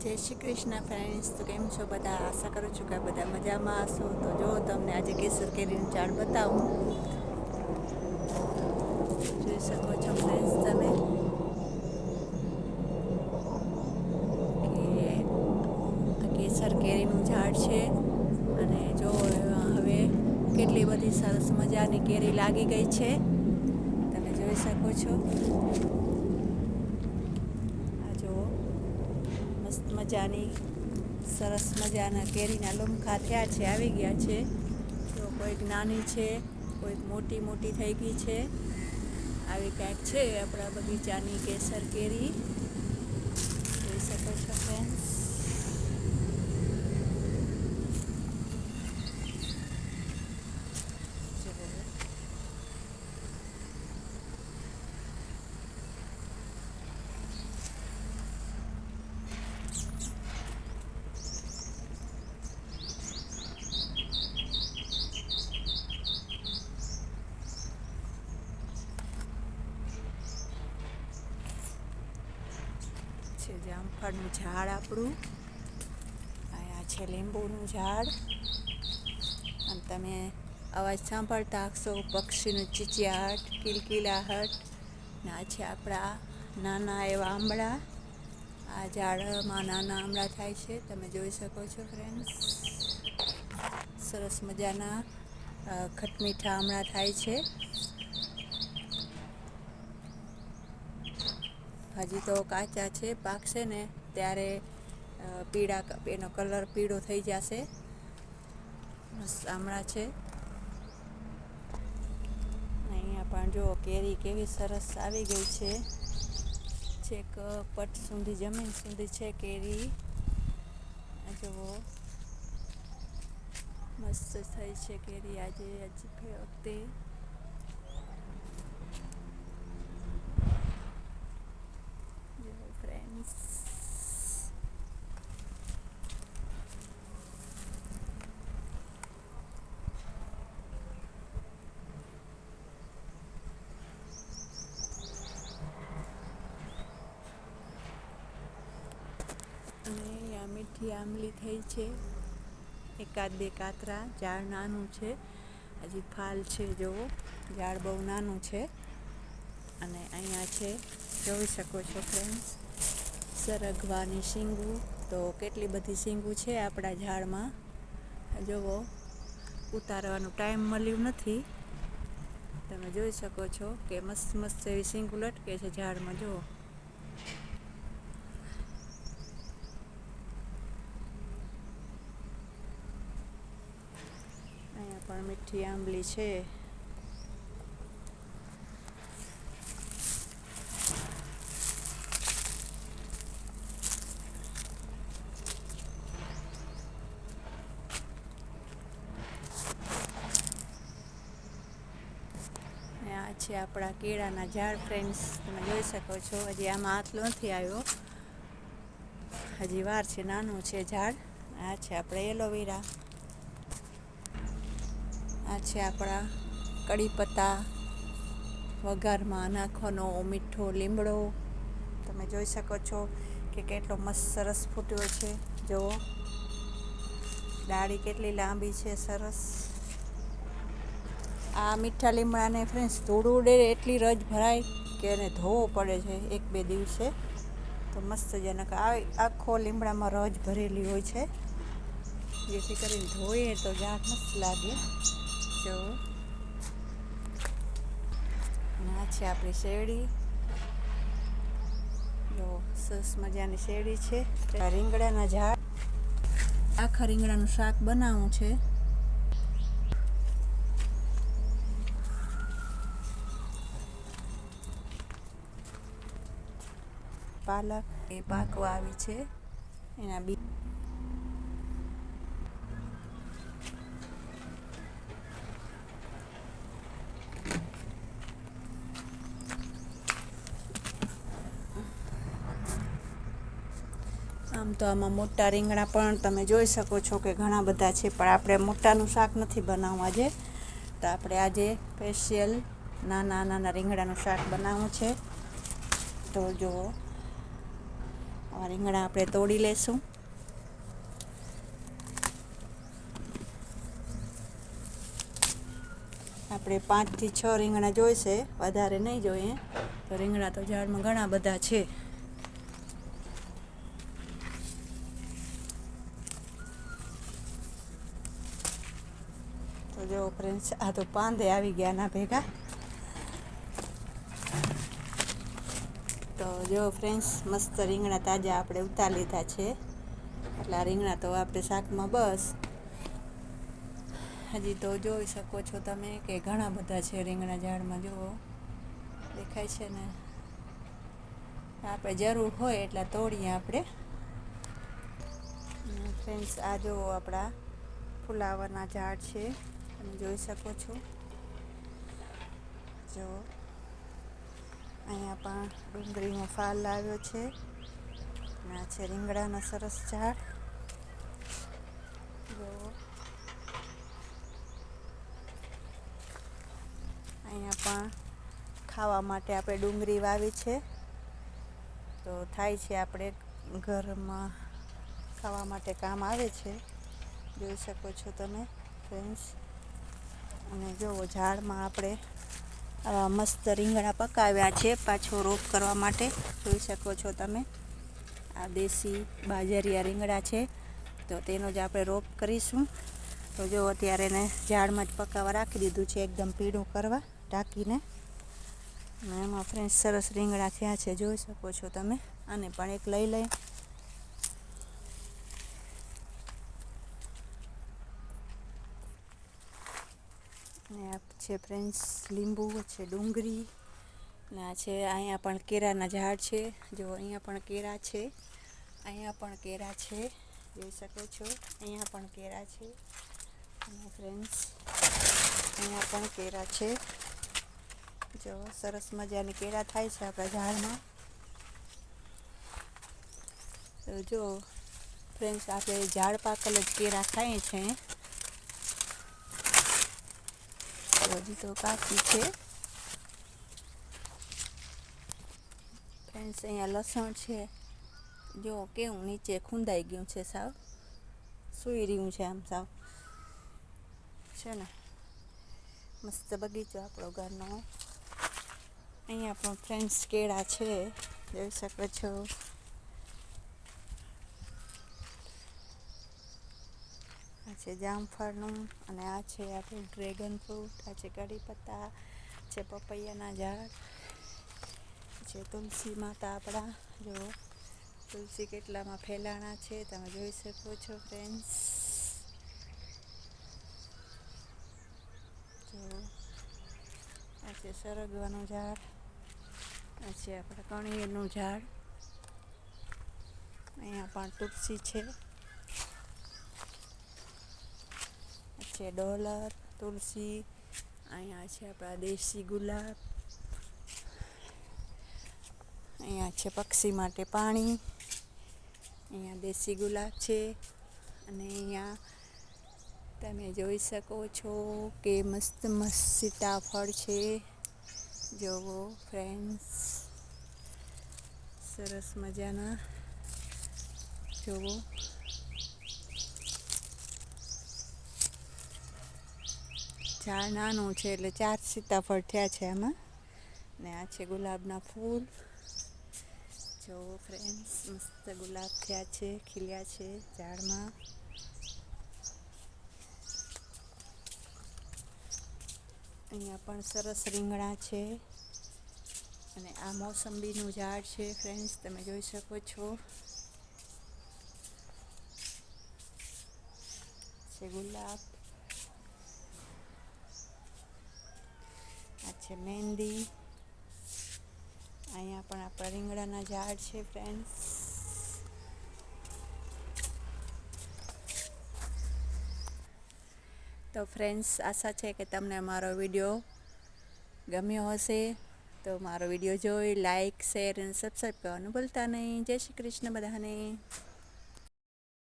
જય શ્રી કૃષ્ણ ફ્રેન્ડ્સ તો કેમ છો બધા? આશા કરું છું કે બધા મજામાં હશો. તો જો તમને આજે કેસર કેરીનું ઝાડ બતાવું. જોઈ શકો છો ફ્રેન્ડ્સ તમે. કે કેસર કેરીનું ઝાડ છે. અને જો હવે કેટલી બધી સરસ મજાની કેરી લાગી ગઈ છે. તમે જોઈ શકો છો આ જુઓ મસ્ત મજાની, સરસ મજાના કેરીના લુમખા થયા છે, આવી ગયા છે. તો કોઈક નાની છે, કોઈક મોટી મોટી થઈ ગઈ છે. આવી કાંઈક છે આપણા બગીચાની કેસર કેરી. જોઈ શકો છો ફ્રેન્ડ્સ છે જામફળનું ઝાડ આપણું. અહીંયા છે લીંબુનું ઝાડ. અને તમે અવાજ સાંભળતા હશો, પક્ષીનું ચીચિયાટ કિલકિલાહટ. ને આ છે આપણા નાના એવા આંબળા. આ ઝાડમાં નાના આંબળા થાય છે, તમે જોઈ શકો છો ફ્રેન્ડ્સ સરસ મજાના ખટમીઠા આમળા થાય છે. હજી તો કાચા છે, પાકશે ને ત્યારે પીળા એનો કલર પીળો થઈ જશે. આમળા છે. અહીંયા પણ જો કેરી કેવી સરસ આવી ગઈ છે. છેક, પટ સુધી, જમીન સુધી છે કેરી. જુઓ. મસ્ત થઈ છે કેરી આજે, હજી વખતે જો ફ્રેન્ડ્સ અને અહીંયા મીઠી આંબલી થઈ છે. એકાદ બે કાતરા, ઝાડ નાનું છે. હજી ફાલ છે જુઓ ઝાડ બહુ નાનું છે. અને અહીંયા છે, જોઈ શકો છો ફ્રેન્ડ્સ સરગવાની શીંગું. તો કેટલી બધી શીંગું છે આપણા ઝાડમાં? જુઓ ઉતારવાનો ટાઈમ મળ્યું નથી. તમે જોઈ શકો છો કે મસ્ત મસ્ત એવી શીંગું લટકે છે ઝાડમાં જુઓ અહીંયા પણ મીઠી આંબલી છે. છે આપણા કેળાના ઝાડ ફ્રેન્ડ્સ તમે જોઈ શકો છો, હજી આમાં આટલો નથી આવ્યો. હજી વાર છે, નાનું છે ઝાડ. આ છે આપણે એલોવેરા. છે આપણા કડી પત્તા વઘારમાં નાખવાનો મીઠો, લીમડો. તમે જોઈ શકો છો કે કેટલો મસ્ત સરસ ફૂટ્યો છે. જુઓ. ડાળી કેટલી લાંબી છે, સરસ. આ મીઠા લીમડાને ફ્રેન્ડ્સ ધૂળ ઉડે એટલી રજ ભરાય કે એને ધોવો પડે છે એક બે દિવસે. તો મસ્ત જનક. આખો લીમડામાં રજ ભરેલી હોય છે. જેથી કરીને ધોઈએ તો જાત મસ્ત લાગે. જો. આ છે આપણી શેરડી. જો, સરસ મજાની શેરડી છે. રીંગણાના ઝાડ. આખા રીંગણાનું શાક બનાવવું છે. પાલક. એ પાકવા આવી છે. એના બી આમ તો આમાં મોટા રીંગણા પણ તમે જોઈ શકો છો કે ઘણા બધા છે, પણ આપણે મોટાનું શાક નથી બનાવવું આજે તો આપણે આજે સ્પેશિયલ નાના નાના રીંગણાનું શાક બનાવવું છે. તો જુઓ આ રીંગણા આપણે તોડી લેશું. આપણે પાંચથી છ રીંગણા જોઈશે, વધારે નહીં જોઈએ. તો રીંગણા તો ઝાડમાં ઘણા બધા છે તો જો ફ્રેન્ડ્સ આ તો પાંદે આવી ગયા ના ભેગા. તો જો ફ્રેન્ડ્સ મસ્ત રીંગણા તાજા આપણે ઉતાર લીધા છે. એટલે આ રીંગણા તો આપણે શાકમાં બસ. હજી તો જોઈ શકો છો તમે કે ઘણા બધા છે રીંગણા ઝાડમાં, જુઓ. દેખાય છે ને? આપણે જરૂર હોય એટલા તોડીએ આપણે. ફ્રેન્ડ્સ આ જુઓ આપણા ફુલાવરના ઝાડ છે. તમે જોઈ શકો છો. જો, અહીંયા પણ ડુંગળીનો ફાલ લાવ્યો છે. અને આ છે રીંગણાનો સરસ ઝાડ. જો, અહીંયા પણ ખાવા માટે આપણે ડુંગળી વાવી છે. તો થાય છે આપણે ઘરમાં ખાવા માટે કામ આવે છે. જોઈ શકો છો તમે ફ્રેન્ડ્સ અને જુઓ ઝાડમાં આપણે આવા મસ્ત રીંગણા પકાવ્યા છે પાછો રોપ કરવા માટે. જોઈ શકો છો તમે. આ દેશી બાજરિયા રીંગણા છે. તો તેનો જ આપણે રોપ કરીશું. તો જો અત્યારે એને ઝાડમાં જ પકાવવા રાખી દીધું છે, એકદમ પીળું કરવા ઢાંકીને. અને એમાં ફ્રેન્ડ સરસ રીંગણા થયા છે, જોઈ શકો છો તમે. આને પણ એક લઈ લઈ. આ છે ફ્રેન્ડ્સ, લીંબુ છે ડુંગળી અને આ છે અહીંયા પણ કેરાના ઝાડ છે. જો અહીંયા પણ કેરા છે, અહીંયા પણ કેરા છે, જોઈ શકો છો. અહીંયા પણ કેરા છે. અને ફ્રેન્ડ્સ, અહીંયા પણ કેરા છે. જો સરસ મજાની કેળા થાય છે આપણા ઝાડમાં. જો ફ્રેન્ડ્સ, આપણે ઝાડ પાકલ જ કેળા ખાઈએ છીએ હજી તો કાચી છે ફ્રેન્ડ્સ અહીંયા લસણ છે જો કેવું નીચે ખૂંદાઈ ગયું છે સાવ સૂઈ રહ્યું છે આમ સાવ છે ને મસ્ત બગીચો આપણો ઘરનો અહીંયા પણ ફ્રેન્ડ્સ કેળા છે જોઈ શકો છો છે જામફળનું અને આ છે આપણું ડ્રેગન ફ્રૂટ, આ છે કઢી પત્તા છે પપૈયાના ઝાડ છે તુલસી માતા આપણા. જો તુલસી કેટલામાં ફેલાણા છે તમે જોઈ શકો છો ફ્રેન્ડ્સ. જો આ છે સરગવાનું ઝાડ, આ છે આપણા કણીરનું ઝાડ. અહીંયા પણ તુલસી છે. છે ડોલર, તુલસી, અહીંયા છે આપણા દેશી ગુલાબ, અહીંયા છે પક્ષી માટે પાણી, અહીંયા દેશી ગુલાબ છે અને અહીંયા તમે જોઈ શકો છો કે મસ્ત મસ્ત સીતાફળ છે. જોવો ફ્રેન્ડ્સ સરસ મજાના. જોવો. ઝાડ નાનું છે એટલે ચાર સીતાફળ થયા છે આમાં ને આ છે ગુલાબના ફૂલ. જો ફ્રેન્ડ્સ મસ્ત ગુલાબ થયા છે, ખીલ્યા છે ઝાડમાં. અહીંયા પણ સરસ રીંગણા છે. અને આ મોસંબીનું ઝાડ છે ફ્રેન્ડ્સ તમે જોઈ શકો છો. છે ગુલાબ આ છે મહેંદી. અહીંયા પણ આપણા રીંગણાના ઝાડ છે ફ્રેન્ડ્સ તો ફ્રેન્ડ્સ આશા છે કે તમને મારો વીડિયો ગમ્યો હશે. તો મારો વીડિયો જોઈ લાઈક શેર અને સબસ્ક્રાઈબ કરવાનું ભૂલતા નહીં. જય શ્રી કૃષ્ણ બધાને.